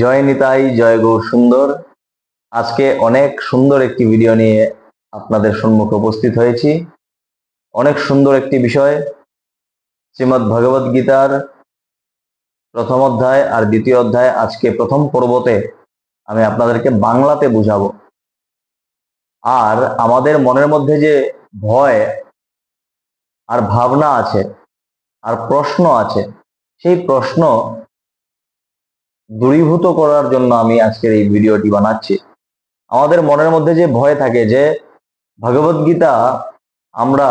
জয় নিতাই, জয় গৌর সুন্দর। আজকে অনেক সুন্দর একটি ভিডিও নিয়ে আপনাদের সম্মুখে উপস্থিত হয়েছি। অনেক সুন্দর একটি বিষয় শ্রীমৎ ভগবত গীতার প্রথম অধ্যায় আর দ্বিতীয় অধ্যায় আজকে প্রথম পর্বতে আমি আপনাদেরকে বাংলাতে বুঝাবো। আর আমাদের মনের মধ্যে যে ভয় আর ভাবনা আছে, আর প্রশ্ন আছে, সেই প্রশ্ন দূরীভূত করার জন্য আমি আজকের এই ভিডিওটি বানাচ্ছি। আমাদের মনের মধ্যে যে ভয় থাকে যে, ভগবত গীতা আমরা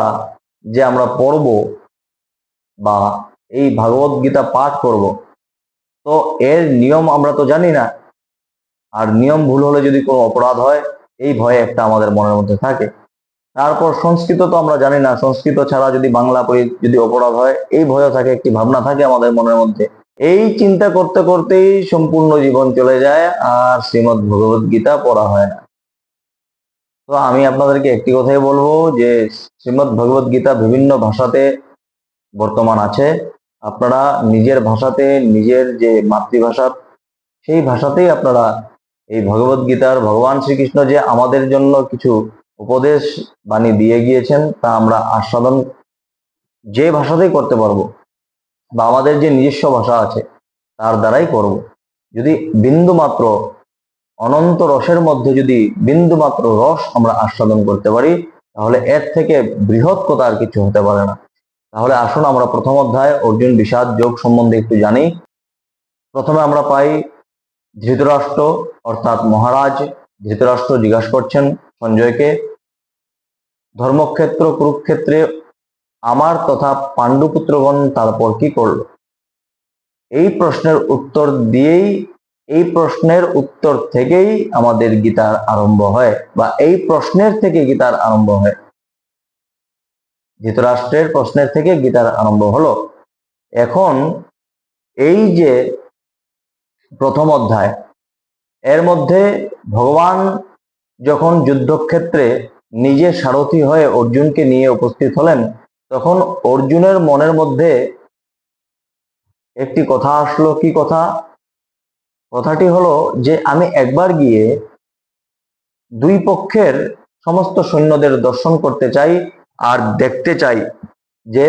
যে আমরা পড়ব বা এই ভগবত গীতা পাঠ করব, তো এর নিয়ম আমরা তো জানি না। আর নিয়ম ভুল হলে যদি কোনো অপরাধ হয়, এই ভয় একটা আমাদের মনের মধ্যে থাকে। তারপর সংস্কৃত তো আমরা জানি না, সংস্কৃত ছাড়া যদি বাংলা পড়ি যদি অপরাধ হয়, এই ভয়ও থাকে, একটি ভাবনা থাকে আমাদের মনের মধ্যে। এই চিন্তা করতে করতেই সম্পূর্ণ জীবন চলে যায় আর শ্রীমদ ভগবত গীতা পড়া হয় না। তো আমি আপনাদেরকে একটি কথাই বলব যে, শ্রীমদ ভগবত গীতা বিভিন্ন ভাষাতে বর্তমান আছে। আপনারা নিজের ভাষাতে, নিজের যে মাতৃভাষা, সেই ভাষাতেই আপনারা এই ভগবত গীতার ভগবান শ্রীকৃষ্ণ যে আমাদের জন্য কিছু উপদেশ বাণী দিয়ে গিয়েছেন, তা আমরা আস্বাদন যে ভাষাতেই করতে পারব বা আমাদের যে নিজস্ব ভাষা আছে, তার দ্বারাই করব। যদি বিন্দু মাত্র অনন্ত রসের মধ্যে যদি বিন্দু মাত্র রস আমরা আস্বাদন করতে পারি, তাহলে এর থেকে বৃহৎ কথা আর কিছু হতে পারে না। তাহলে আসুন আমরা প্রথম অধ্যায়, অর্জুন, বিষাদ, যোগ সম্বন্ধে একটু জানি। প্রথমে আমরা পাই ধৃতরাষ্ট্র, অর্থাৎ মহারাজ। ধৃতরাষ্ট্র জিজ্ঞাসা করছেন সঞ্জয়কে, ধর্মক্ষেত্র, কুরুক্ষেত্রে আমার তথা পাণ্ডুপুত্রগণ তারপর কি করল? এই প্রশ্নের উত্তর দিয়েই, এই প্রশ্নের উত্তর থেকেই আমাদের গীতার আরম্ভ হয়, বা এই প্রশ্নের থেকে গীতার আরম্ভ হয়। ধৃতরাষ্ট্রের প্রশ্নের থেকে গীতার আরম্ভ হলো। এখন এই যে প্রথম অধ্যায়, এর মধ্যে ভগবান যখন যুদ্ধক্ষেত্রে নিজে সারথি হয়ে অর্জুনকে নিয়ে উপস্থিত হলেন তখন অর্জুনের মনের মধ্যে একটি কথা আসলো, কি কথা? কথাটি হলো যে, আমি একবার গিয়ে দুই পক্ষের সমস্ত সৈন্যদের দর্শন করতে চাই আর দেখতে চাই যে,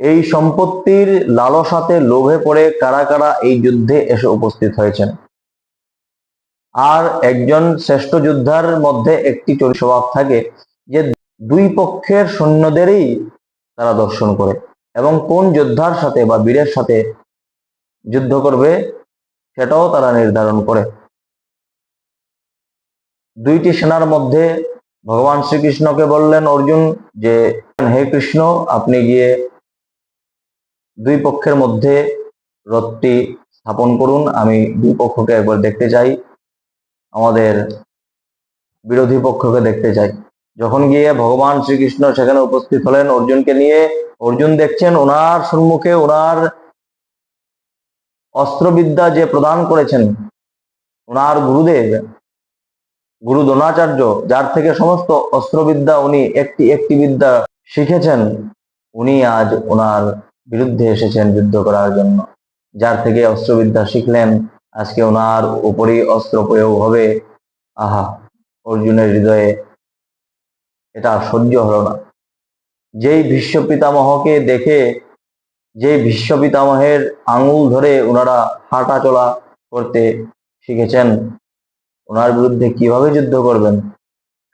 এই সম্পত্তির লালসাতে লোভে পড়ে কারা কারা এই যুদ্ধে এসে উপস্থিত হয়েছেন। আর একজন শ্রেষ্ঠ যোদ্ধার মধ্যে একটি চরিত্র স্বভাব থাকে যে দুই পক্ষের সৈন্যদেরই তারা দর্শন করে। এবং কোন যোদ্ধার সাথে বা বীরের সাথে যুদ্ধ করবে, সেটাও তারা নির্ধারণ করে। দুইটি সেনার মধ্যে ভগবান শ্রীকৃষ্ণকে বললেন, অর্জুন, যে হে কৃষ্ণ, আপনি গিয়ে দুই পক্ষের মধ্যে রথটি স্থাপন করুন। আমি দুই পক্ষকে একবার দেখতে চাই। আমাদের বিরোধী পক্ষকে দেখতে চাই। যখন গিয়ে ভগবান শ্রীকৃষ্ণ সেখানে উপস্থিত হলেন, অর্জুনকে নিয়ে, অর্জুন দেখছেন ওনার সম্মুখে ওনার অস্ত্রবিদ্যা যে প্রদান করেছেন, ওনার গুরুদেব, গুরু দ্রোণাচার্য, যার থেকে সমস্ত অস্ত্রবিদ্যা উনি, একটি একটি বিদ্যা শিখেছেন, উনি আজ ওনার বিরুদ্ধে এসেছেন যুদ্ধ করার জন্য। যার থেকে অস্ত্রবিদ্যা শিখলেন, আজকে ওনার উপরই অস্ত্র প্রয়োগ হবে। আহা, অর্জুনের হৃদয়ে এটা সহ্য হলো না। যেই ভীষ্ম পিতামহকে দেখে যে ভীষ্ম পিতামহের আঙুল ধরে ওনারা হাঁটা চলা করতে শিখেছেন ওনার বিরুদ্ধে কীভাবে যুদ্ধ করবেন?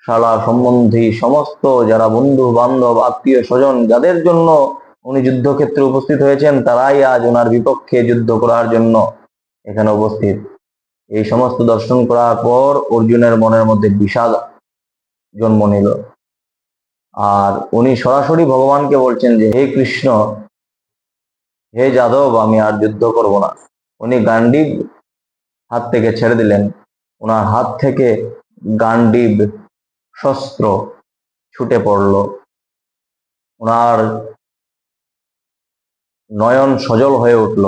শালা সম্বন্ধী সমস্ত যারা বন্ধু, বান্ধব, আত্মীয়, স্বজন, যাদের জন্য উনি যুদ্ধক্ষেত্রে উপস্থিত হয়েছেন, তারাই আজ ওনার বিপক্ষে যুদ্ধ করার জন্য এখানে উপস্থিত। এই সমস্ত দর্শন করার পর অর্জুনের মনের মধ্যে বিষাদ জন্ম নিল। আর উনি সরাসরি ভগবানকে বলছেন যে, হে কৃষ্ণ, হে যাদব, আমি আর যুদ্ধ করব না। উনি গান্ডীব হাত থেকে ছেড়ে দিলেন। ওনার হাত থেকে গান্ডীব শস্ত্র ছুটে পড়ল। ওনার নয়ন সজল হয়ে উঠল।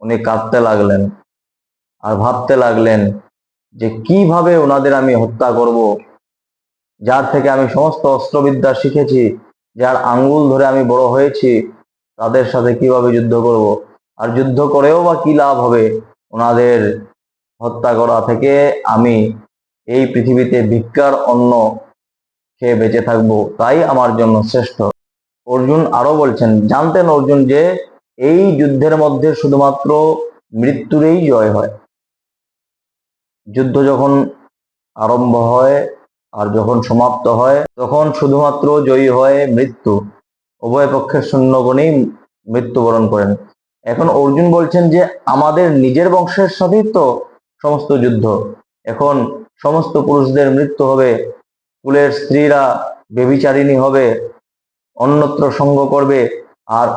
উনি কাঁদতে লাগলেন আর ভাবতে লাগলেন যে, কীভাবে ওনাদের আমি হত্যা করব? যার থেকে আমি সমস্ত অস্ত্রবিদ্যা শিখেছি, যার আঙ্গুল ধরে আমি বড় হয়েছি, তাদের সাথে কীভাবে যুদ্ধ করব? আর যুদ্ধ করেও বা কি লাভ হবে? ওনাদের হত্যা করা থেকে আমি এই পৃথিবীতে ভিক্ষার অন্ন খেয়ে বেঁচে থাকব, তাই আমার জন্য শ্রেষ্ঠ। অর্জুন আরও বলছেন, জানতেন অর্জুন যে এই যুদ্ধের মধ্যে শুধুমাত্র মৃত্যুরেই জয় হয়। যুদ্ধ যখন আরম্ভ হয় আর যখন সমাপ্ত হয়, তখন শুধুমাত্র জয়ী হয় মৃত্যু, উভয় পক্ষের শূন্যগণেই মৃত্যুবরণ করেন। এখন অর্জুন বলছেন যে, আমাদের নিজের বংশের সাথেই তো সমস্ত যুদ্ধ। এখন সমস্ত পুরুষদের মৃত্যু হবে, কুলের স্ত্রীরা বেবিচারিণী হবে, অন্যত্র সঙ্গ করবে, আর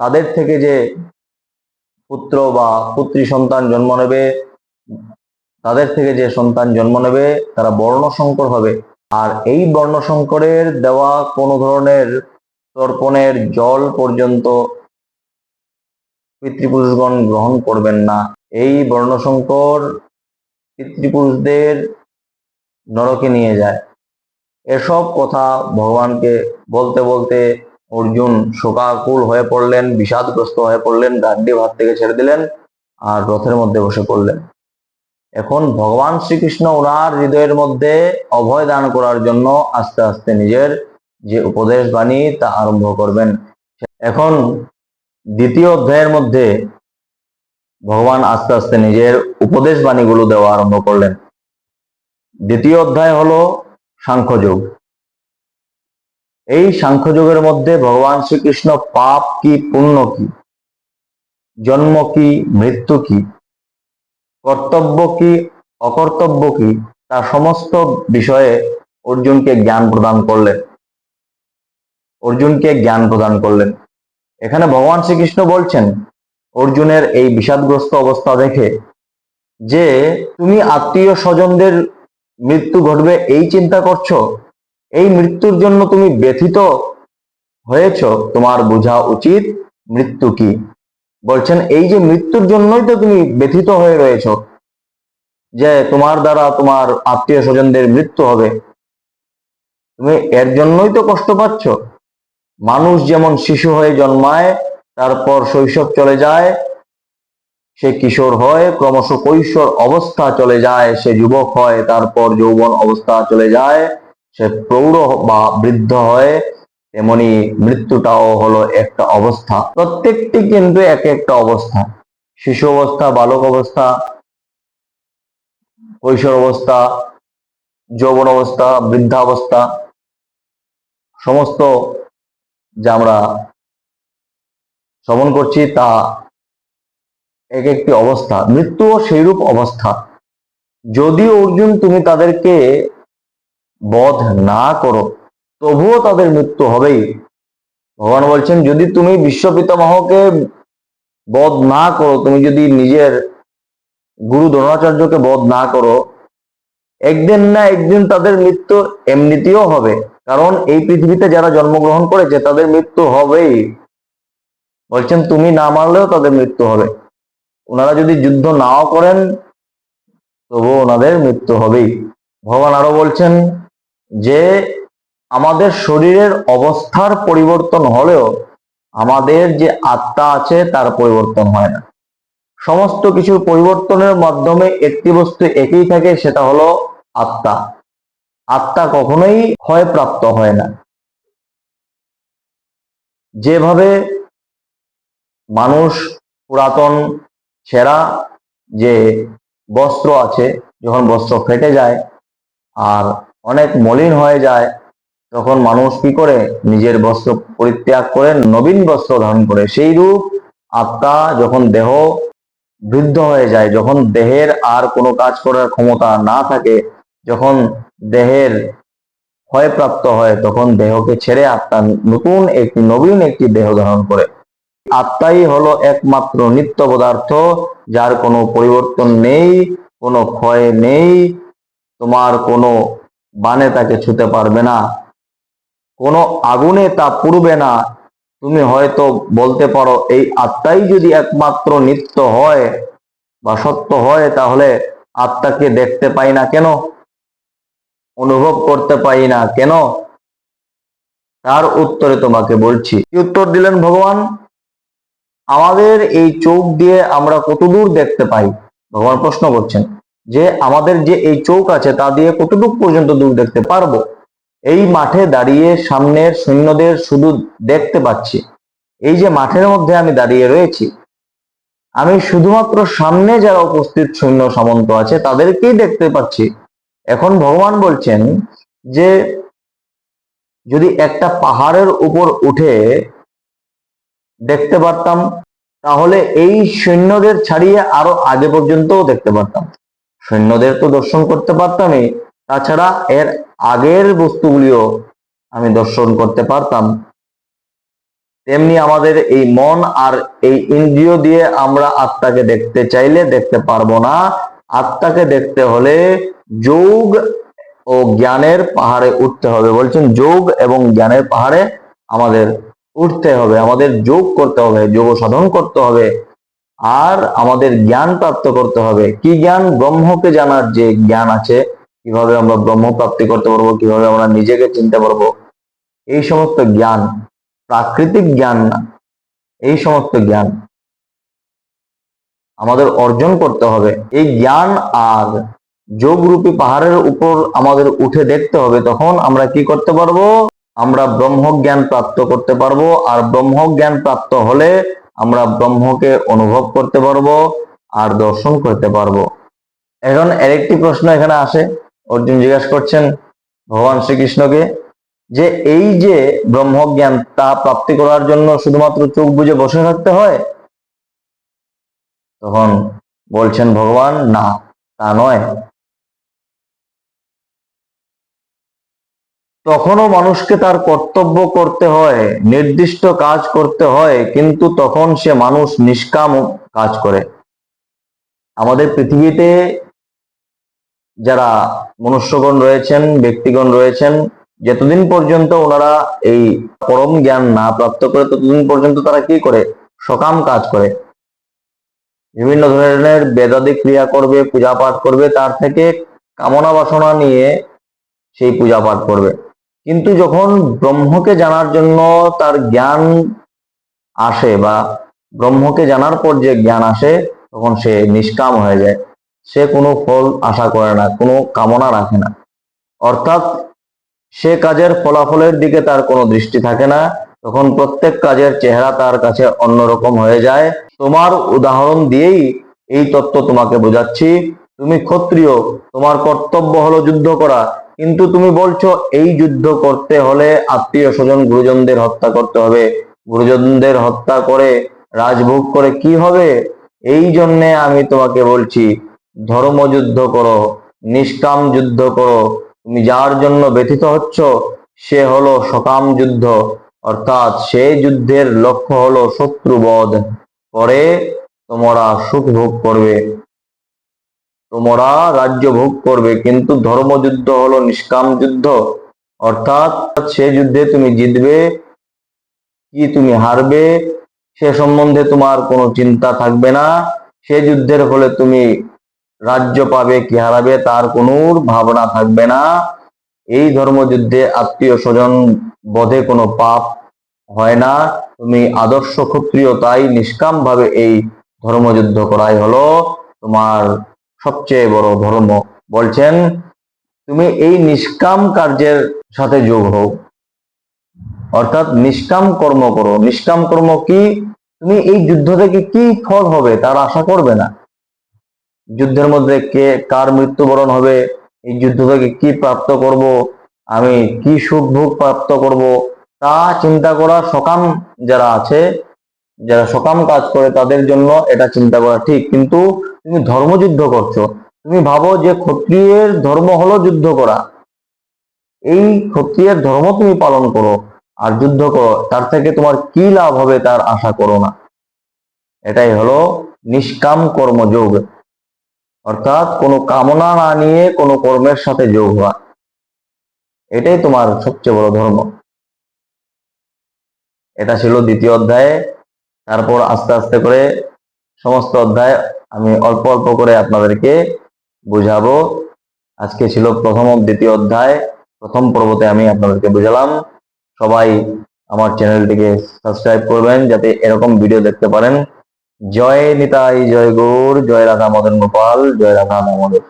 তাদের থেকে যে পুত্র বা পুত্রী সন্তান জন্ম নেবে তাদের থেকে যে সন্তান জন্ম নেবে, তারা বর্ণসংকর হবে। আর এই বর্ণসংকরের দেওয়া কোনো ধরনের তর্পণের জল পর্যন্ত পিতৃপুরুষগণ গ্রহণ করবেন না। এই বর্ণসংকর পিতৃপুরুষদের নরকে নিয়ে যায়। এসব কথা ভগবানকে বলতে বলতে অর্জুন শোকাকুল হয়ে পড়লেন, বিষাদগ্রস্ত হয়ে পড়লেন গাড্ডি ভাত থেকে ছেড়ে দিলেন, আর রথের মধ্যে বসে পড়লেন। এখন ভগবান শ্রীকৃষ্ণ ওনার হৃদয়ের মধ্যে অভয় দান করার জন্য আস্তে আস্তে নিজের যে উপদেশ বাণী তা আরম্ভ করবেন। এখন দ্বিতীয় অধ্যায়ের মধ্যে ভগবান আস্তে আস্তে নিজের উপদেশ বাণীগুলো দেওয়া আরম্ভ করলেন। দ্বিতীয় অধ্যায় হলো সাংখ্যযোগ। এই সাংখ্যযোগের মধ্যে ভগবান শ্রীকৃষ্ণ পাপ কি, পুণ্য কি, জন্ম কি, মৃত্যু কি কর্তব্য কি, অকর্তব্য কি তার সমস্ত বিষয়ে অর্জুনকে জ্ঞান প্রদান করলেন। অর্জুনকে জ্ঞান প্রদান করলেন। এখানে ভগবান শ্রীকৃষ্ণ বলছেন, অর্জুনের এই বিষাদগ্রস্ত অবস্থা দেখে যে, তুমি আত্মীয় স্বজনদের মৃত্যু ঘটবে, এই চিন্তা করছ? এই মৃত্যুর জন্য তুমি ব্যথিত হয়েছ? তোমার বোঝা উচিত মৃত্যু কি? বলছেন, এই যে মৃত্যুর জন্যই তো তুমি ব্যথিত হয়ে রয়েছ, যে তোমার দ্বারা তোমার আত্মীয় স্বজনদের মৃত্যু হবে। তুমি এর জন্যই তো কষ্ট পাচ্ছ। মানুষ যেমন শিশু হয়ে জন্মায়, তারপর শৈশব চলে যায়, সে কিশোর হয়, ক্রমশ কৈশোর অবস্থা চলে যায়, সে যুবক হয়, তারপর যৌবন অবস্থা চলে যায়, সে প্রৌঢ় বা বৃদ্ধ হয় তেমনি মৃত্যুটাও হলো একটা অবস্থা। প্রত্যেকটি কিন্তু এক একটা অবস্থা। শিশু অবস্থা, বালক অবস্থা, কৈশোর অবস্থা, যৌবন অবস্থা বৃদ্ধাবস্থা সমস্ত যা আমরা শ্রবণ করছি তা এক একটি অবস্থা। মৃত্যুও সেইরূপ অবস্থা। যদিও অর্জুন তুমি তাদেরকে বধ না করো তবুও তাদের মৃত্যু হবেই। ভগবান বলছেন, যদি তুমি বিশ্ব পিতামহকে বধ না করো, তুমি যদি নিজের গুরু দ্রোণাচার্যকে বধ না করো, একদিন না একদিন তাদের মৃত্যু এমনিতেও হবে। কারণ এই পৃথিবীতে যারা জন্মগ্রহণ করেছে, তাদের মৃত্যু হবেই। বলছেন, তুমি না মারলেও তাদের মৃত্যু হবে। ওনারা যদি যুদ্ধ নাও করেন তবু ওনাদের মৃত্যু হবেই। ভগবান আরও বলছেন যে আমাদের শরীরের অবস্থার পরিবর্তন হলেও আমাদের যে আত্মা আছে তার পরিবর্তন হয় না। সমস্ত কিছুর পরিবর্তনের মাধ্যমে একটি বস্তু একই থাকে সেটা হলো আত্মা। আত্মা কখনোই হয় ক্ষয়প্রাপ্ত হয় না। যেভাবে মানুষ পুরাতন ছেঁড়া যে বস্ত্র আছে, যখন বস্ত্র ফেটে যায় আর অনেক মলিন হয়ে যায় তখন মানুষ কি করে? নিজের বস্ত্র পরিত্যাগ করে, নবীন বস্ত্র ধারণ করে। সেই রূপ আত্মা যখন দেহ বৃদ্ধ হয়ে যায়, যখন দেহের আর কোনো কাজ করার ক্ষমতা না থাকে, যখন দেহের ক্ষয়প্রাপ্ত হয়, তখন দেহকে ছেড়ে আত্মা নতুন একটি, নবীন একটি দেহ ধারণ করে। আত্মাই হলো একমাত্র নিত্য পদার্থ, যার কোনো পরিবর্তন নেই, কোনো ক্ষয় নেই, তোমার কোনো বানে তাকে ছুতে পারবে না। কোনো আগুনে তা পুড়বে না। তুমি হয়তো বলতে পারো, এই আত্মাই যদি একমাত্র নিত্য হয় বা সত্য হয়, তাহলে আত্মাকে দেখতে পাই না কেন? অনুভব করতে পাই না কেন? তার উত্তরে তোমাকে বলছি। কি উত্তর দিলেন ভগবান? আমাদের এই চোখ দিয়ে আমরা কতদূর দেখতে পাই? ভগবান প্রশ্ন করছেন, যে আমাদের যে এই চোখ আছে, তা দিয়ে কতটুকু পর্যন্ত দূর দেখতে পারব? এই মাঠে দাঁড়িয়ে সামনের সৈন্যদের শুধু দেখতে পাচ্ছি। এই যে মাঠের মধ্যে আমি দাঁড়িয়ে রয়েছি, আমি শুধুমাত্র সামনে যারা উপস্থিত সৈন্য সামন্ত আছে, তাদেরকেই দেখতে পাচ্ছি। এখন ভগবান বলছেন যে, যদি একটা পাহাড়ের উপর উঠে দেখতে পারতাম, তাহলে এই সৈন্যদের ছাড়িয়ে আরও আগে পর্যন্তও দেখতে পারতাম। সৈন্যদের তো দর্শন করতে পারতামই তাছাড়া এর আগের বস্তুগুলিও আমি দর্শন করতে পারতাম। তেমনি আমাদের এই মন আর এই ইন্দ্রিয় দিয়ে আমরা আত্মাকে দেখতে চাইলে দেখতে পারব না। আত্মাকে দেখতে হলে যোগ ও জ্ঞানের পাহাড়ে উঠতে হবে। বলছেন যোগ এবং জ্ঞানের পাহাড়ে আমাদের উঠতে হবে, আমাদের যোগ করতে হবে, যোগ সাধন করতে হবে, আর আমাদের জ্ঞান প্রাপ্ত করতে হবে। কি জ্ঞান? ব্রহ্মকে জানার যে জ্ঞান আছে কীভাবে আমরা ব্রহ্ম প্রাপ্তি করতে পারব, কীভাবে আমরা নিজেকে চিনতে পারব, এই সমস্ত জ্ঞান, প্রাকৃতিক জ্ঞান না, এই সমস্ত জ্ঞান আমাদের অর্জন করতে হবে। এই জ্ঞান আর যোগরূপী পাহাড়ের উপর আমাদের উঠে দেখতে হবে, তখন আমরা কি করতে পারব? আমরা ব্রহ্ম জ্ঞান প্রাপ্ত করতে পারব, আর ব্রহ্ম জ্ঞান প্রাপ্ত হলে আমরা ব্রহ্মকে অনুভব করতে পারব আর দর্শন করতে পারব। এখন আরেকটি প্রশ্ন এখানে আসে। অর্জুন জিজ্ঞাসা করছেন ভগবান শ্রীকৃষ্ণকে যে এই যে ব্রহ্মজ্ঞান তা প্রাপ্তি করার জন্য শুধুমাত্র চোখ বুজে বসে থাকতে হয়? তখন বলছেন, ভগবান, না, তা নয়। তখনও মানুষকে তার কর্তব্য করতে হয়, নির্দিষ্ট কাজ করতে হয়, কিন্তু তখন সে মানুষ নিষ্কাম কাজ করে। আমাদের পৃথিবীতে যারা মনুষ্যগণ রয়েছেন, ব্যক্তিগণ রয়েছেন, যতদিন পর্যন্ত ওনারা এই পরম জ্ঞান না প্রাপ্ত করে, ততদিন পর্যন্ত তারা কি করে? সকাম কাজ করে। বিভিন্ন ধরনের বেদাদি ক্রিয়া করবে পূজা পাঠ করবে, তার থেকে কামনা বাসনা নিয়ে সেই পূজা পাঠ করবে। কিন্তু যখন ব্রহ্মকে জানার জন্য তার জ্ঞান আসে বা ব্রহ্মকে জানার পর যে জ্ঞান আসে, তখন সে নিষ্কাম হয়ে যায়। সে কোনো ফল আশা করে না, কোনো কামনা রাখে না। অর্থাৎ সে কাজের ফলাফলের দিকে তার কোনো দৃষ্টি থাকে না, তখন প্রত্যেক কাজের চেহারা তার কাছে অন্যরকম হয়ে যায়। তোমার উদাহরণ দিয়েই এই তত্ত্ব তোমাকে বোঝাচ্ছি। তুমি ক্ষত্রিয়, তোমার কর্তব্য হলো যুদ্ধ করা। কিন্তু তুমি বলছো, এই যুদ্ধ করতে হলে আত্মীয় স্বজন গুরুজনদের হত্যা করতে হবে। গুরুজনদের হত্যা করে রাজভোগ করে কি হবে? এই জন্যে আমি তোমাকে বলছি ধর্মযুদ্ধ করো, নিষ্কাম যুদ্ধ করো, তুমি যার জন্য ব্যথিত হচ্ছ, সে হলো সকাম যুদ্ধ। অর্থাৎ সেই যুদ্ধের লক্ষ্য হলো শত্রুবধ। পরে তোমরা সুখ ভোগ করবে। তোমরা রাজ্য ভোগ করবে, কিন্তু ধর্মযুদ্ধ হলো নিষ্কাম যুদ্ধ। অর্থাৎ সে যুদ্ধে তুমি জিতবে, কি তুমি হারবে, সে সম্বন্ধে তোমার কোনো চিন্তা থাকবে না। সে যুদ্ধের ফলে তুমি রাজ্য পাবে, কি হারাবে, তার কোনো ভাবনা থাকবে না। এই ধর্মযুদ্ধে আত্মীয় স্বজন বধে কোনো পাপ হয় না। তুমি আদর্শ ক্ষত্রিয়, তাই নিষ্কাম ভাবে এই ধর্মযুদ্ধ করাই হলো তোমার সবচেয়ে বড় ধর্ম। বলছেন, তুমি এই নিষ্কাম কার্যের সাথে যোগ হও। অর্থাৎ নিষ্কাম কর্ম করো। নিষ্কাম কর্ম কি? তুমি এই যুদ্ধ থেকে কি ফল হবে, তার আশা করবে না। যুদ্ধের মধ্যে কে কার মৃত্যুবরণ হবে, এই যুদ্ধ থেকে কি প্রাপ্ত করব, আমি কি সুখ ভোগ প্রাপ্ত করব, তা চিন্তা করা সকাম যারা আছে, যারা সকাম কাজ করে তাদের জন্য এটা চিন্তা করা ঠিক। কিন্তু তুমি ধর্মযুদ্ধ করছ, তুমি ভাবো যে ক্ষত্রিয়ের ধর্ম হলো যুদ্ধ করা। এই ক্ষত্রিয়ের ধর্ম তুমি পালন করো আর যুদ্ধ করো, তার থেকে তোমার কি লাভ হবে তার আশা করো না। এটাই হলো নিষ্কাম কর্মযোগ। অর্থাৎ কোনো কামনা না নিয়ে কোনো কর্মের সাথে যোগ হওয়া। এটাই তোমার সবচেয়ে বড় ধর্ম। এটা ছিল দ্বিতীয় অধ্যায়ে। তারপর আস্তে আস্তে করে সমস্ত অধ্যায় আমি অল্প অল্প করে আপনাদেরকে বুঝাবো। আজকে ছিল প্রথম দ্বিতীয় অধ্যায়। প্রথম পর্বতে আমি আপনাদেরকে বুঝালাম। সবাই আমার চ্যানেলটিকে সাবস্ক্রাইব করবেন যাতে এরকম ভিডিও দেখতে পারেন। জয় নিতাই জয় গৌর জয় রাধা মদন গোপাল জয় রাধা দামোদর